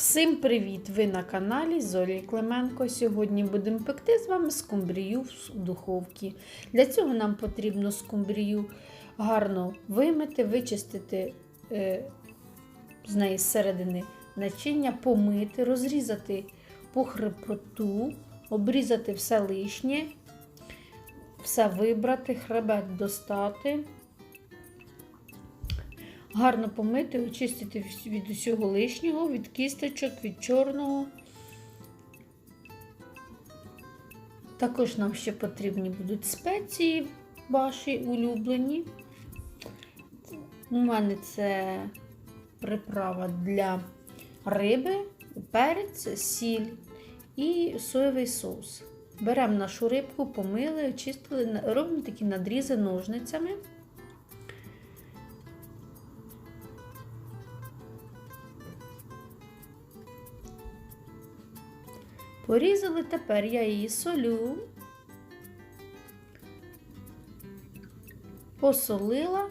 Всім привіт! Ви на каналі Золі Клименко. Сьогодні будемо пекти з вами скумбрію в духовці. Для цього нам потрібно скумбрію гарно вимити, вичистити е, з неї зсередини начиння, помити, розрізати по хребту, обрізати все лишнє, все вибрати, хребет достати. Гарно помити, очистити від усього лишнього, від кісточок, від чорного. Також нам ще потрібні будуть спеції ваші улюблені. У мене це приправа для риби, перець, сіль і соєвий соус. Беремо нашу рибку, помили, очистили, робимо такі надрізи ножницями. Порізали, тепер я її солю, посолила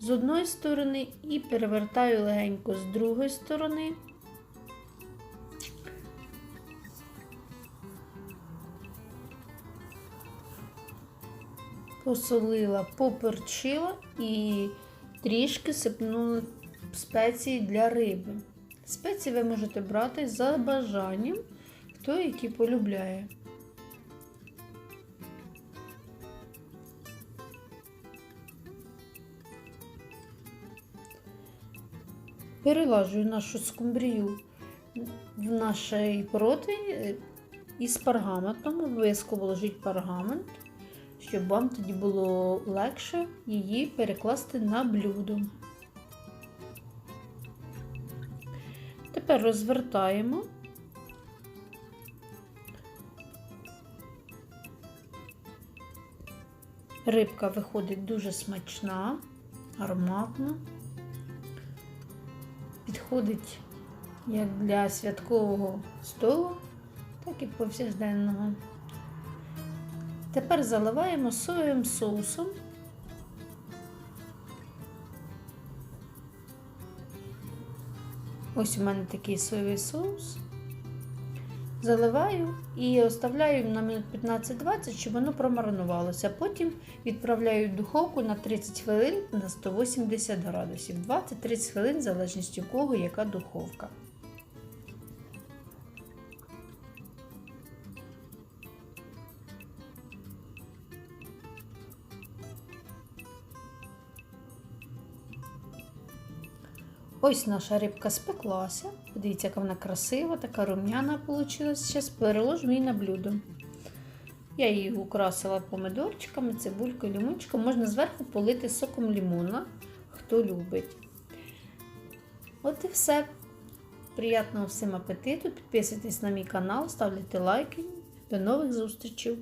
з одної сторони і перевертаю легенько з другої сторони. Посолила, поперчила і трішки сипнула спеції для риби. Спеції ви можете брати за бажанням, хто які полюбляє. Перелажую нашу скумбрію в нашій противень із пергаментом. Обов'язково ложіть пергамент, щоб вам тоді було легше її перекласти на блюдо. Тепер розвертаємо. Рибка виходить дуже смачна, ароматна. Підходить як для святкового столу, так і повсякденного. Тепер заливаємо соєвим соусом. Ось у мене такий соєвий соус. Заливаю і оставляю на минут 15-20, щоб воно промаринувалося. Потім відправляю в духовку на 30 хвилин на 180 градусів. 20-30 хвилин, в залежності у кого яка духовка. Ось наша рибка спеклася. Подивіться, яка вона красива, така рум'яна вийшла. Зараз переложу її на блюдо. Я її украсила помидорчиками, цибулькою, лимончиком. Можна зверху полити соком лимона, хто любить. От і все. Приятного всім апетиту. Підписуйтесь на мій канал, ставте лайки. До нових зустрічей!